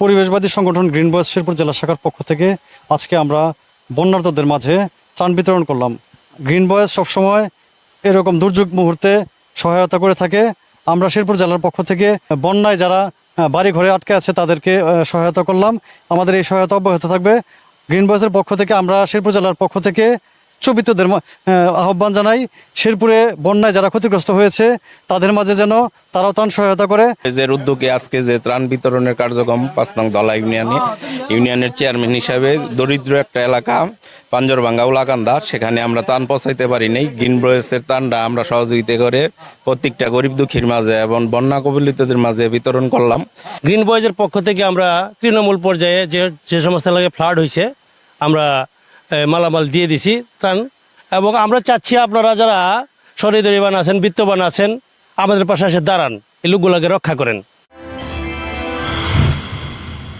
পরিবেশবাদী সংগঠন গ্রিন বয়েস শেরপুর জেলা শাখার পক্ষ থেকে আজকে আমরা বন্যার্তদের মাঝে ত্রাণ বিতরণ করলাম। গ্রিন বয়েস সবসময় এরকম দুর্যোগ মুহূর্তে সহায়তা করে থাকে। আমরা শেরপুর জেলার পক্ষ থেকে বন্যায় যারা বাড়ি ঘরে আটকে আছে তাদেরকে সহায়তা করলাম। আমাদের এই সহায়তা অব্যাহত থাকবে। গ্রিন বয়েসের পক্ষ থেকে আমরা শেরপুর জেলার পক্ষ থেকে আহ, আহ্বান জানাই। শেরপুরে বন্যায় যারা ক্ষতিগ্রস্ত হয়েছে তাদের মাঝে যেন তারাও ত্রাণ সহায়তা করে। এর উদ্যোগে আজকে যে ত্রাণ বিতরণের কার্যক্রম পাঁচ নং দলা ইউনিয়নে ইউনিয়নের চেয়ারম্যান হিসাবে দরিদ্র একটা এলাকা পাঞ্জরভাঙ্গা উলাকান্দা সেখানে আমরা ত্রাণ পৌঁছাইতে পারি নাই। গ্রিন ব্রয়েসের ত্রাণটা আমরা সহযোগিতা করে প্রত্যেকটা গরিব দুঃখীর মাঝে এবং বন্যা কবলিতদের মাঝে বিতরণ করলাম। গ্রিন বয়েজের পক্ষ থেকে আমরা তৃণমূল পর্যায়ে যে যে সমস্ত এলাকায় ফ্লাড হয়েছে আমরা মালামাল দিয়ে দিছি, ত্রাণ। এবং আমরা চাচ্ছি আপনারা যারা শরীদরিবান আছেন, বিত্তবান আছেন, আমাদের পাশে এসে দাঁড়ান, এই লোকগুলোকে রক্ষা করেন।